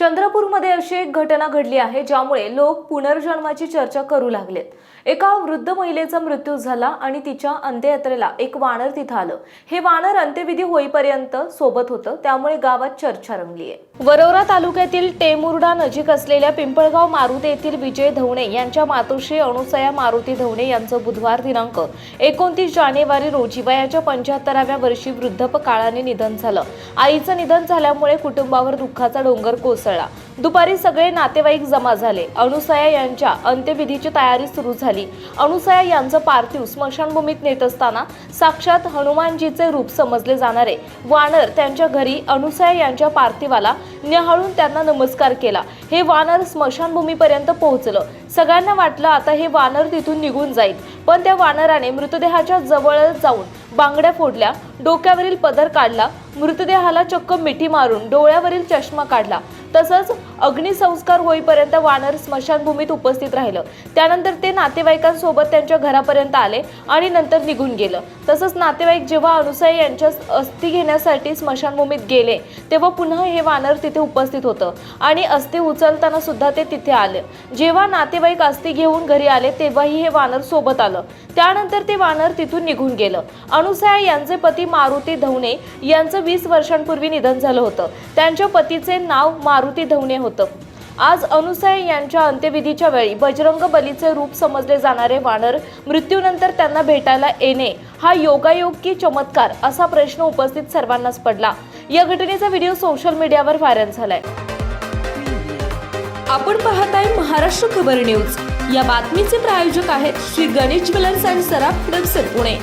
चंद्रपूरमध्ये अशी एक घटना घडली आहे ज्यामुळे लोक पुनर्जन्माची चर्चा करू लागलेत. एका वृद्ध महिलेचा मृत्यू झाला आणि तिच्या अंत्ययात्रेला एक वानर तिथं आलं. हे वानर अंत्यविधी होईपर्यंत सोबत होतं त्यामुळे गावात चर्चा रंगली आहे. वरोरा तालुक्यातील टेमुर्डा नजीक असलेल्या पिंपळगाव मारुती येथील विजय धवणे यांच्या मातोश्री अणुसया मारुती धवणे यांचं बुधवार दिनांक एकोणतीस जानेवारी रोजी वयाच्या पंच्याहत्तराव्या वर्षी वृद्धपकाळाने निधन झालं. आईचं निधन झाल्यामुळे कुटुंबावर दुःखाचा डोंगर कोसळला. दुपारी सगळे नातेवाईक जमा झाले. अणुसया यांच्या अंत्यविधीची तयारी सुरू झाली. अणुसया यांचं पार्थिव स्मशानभूमीत नेत असताना साक्षात हनुमानजीचे रूप समजले जाणारे. वानर त्यांच्या घरी अणुसया यांच्या पार्थिवाला निहाळून त्यांना नमस्कार केला. हे वानर स्मशानभूमीपर्यंत पोहोचलं. सगळ्यांना वाटलं आता हे वानर तिथून निघून जाईल. पण त्या वानराने मृतदेहाच्या जवळच जाऊन बांगड्या फोडल्या डोक्यावरील पदर काढला मृतदेहाला चक्क मिठी मारून डोळ्यावरील चष्मा काढला. तसंच अग्निसंस्कार होईपर्यंत वानर स्मशानभूमीत उपस्थित राहिलं. त्यानंतर ते नातेवाईकांसोबत त्यांच्या घरापर्यंत आले आणि नंतर निघून गेलं. तसंच नातेवाईक जेव्हा अनुसाई यांच्या अस्थि घेण्यासाठी स्मशानभूमीत गेले तेव्हा पुन्हा हे वानर तिथे उपस्थित होतं आणि अस्थि उचलताना सुद्धा ते तिथे आले. जेव्हा नातेवाईक अस्थि घेऊन घरी आले तेव्हाही हे वानर सोबत आलं. त्यानंतर ते वानर तिथून निघून गेलं. अनुसया यांचे पती मारुती धवणे यांचं वीस वर्षांपूर्वी निधन झालं होतं. त्यांच्या पतीचे नाव मारुती धवणे होतं. आज अनुसय यांच्या अंत्यविधीच्या वेळी बजरंग बलीचे रूप समजले जाणारे वानर मृत्यूनंतर त्यांना भेटायला येणे हा योगायोग की चमत्कार असा प्रश्न उपस्थित सर्वांनाच पडला. या घटनेचा व्हिडिओ सोशल मीडियावर व्हायरल झालाय. आपण पाहत आहे महाराष्ट्र खबर न्यूज. या बातमीचे प्रायोजक आहेत श्री गणेश ज्वेलर्स अँड सराफ पुणे.